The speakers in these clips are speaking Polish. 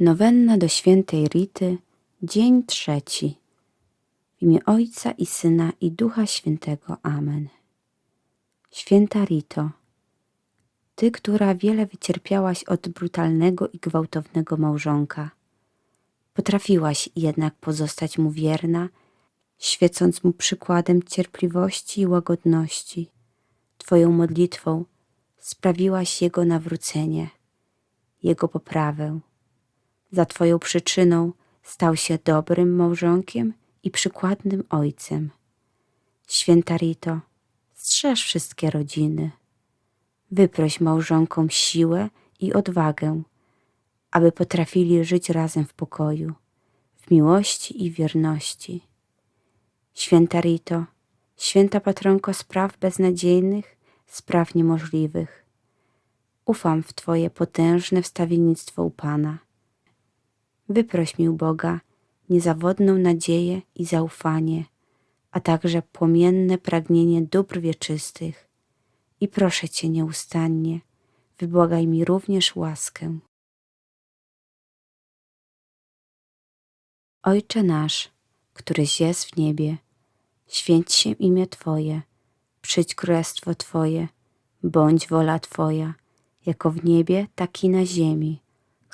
Nowenna do świętej Rity, dzień trzeci. W imię Ojca i Syna i Ducha Świętego. Amen. Święta Rito, Ty, która wiele wycierpiałaś od brutalnego i gwałtownego małżonka, potrafiłaś jednak pozostać mu wierna, świecąc mu przykładem cierpliwości i łagodności. Twoją modlitwą sprawiłaś jego nawrócenie, jego poprawę. Za Twoją przyczyną stał się dobrym małżonkiem i przykładnym ojcem. Święta Rito, strzeż wszystkie rodziny. Wyproś małżonkom siłę i odwagę, aby potrafili żyć razem w pokoju, w miłości i wierności. Święta Rito, święta patronko spraw beznadziejnych, spraw niemożliwych. Ufam w Twoje potężne wstawiennictwo u Pana. Wyproś mi u Boga niezawodną nadzieję i zaufanie, a także płomienne pragnienie dóbr wieczystych. I proszę Cię nieustannie, wybłagaj mi również łaskę. Ojcze nasz, któryś jest w niebie, święć się imię Twoje, przyjdź królestwo Twoje, bądź wola Twoja, jako w niebie, tak i na ziemi.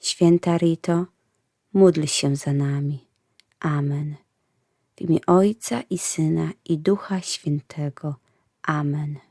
Święta Rito, módl się za nami. Amen. W imię Ojca i Syna i Ducha Świętego. Amen.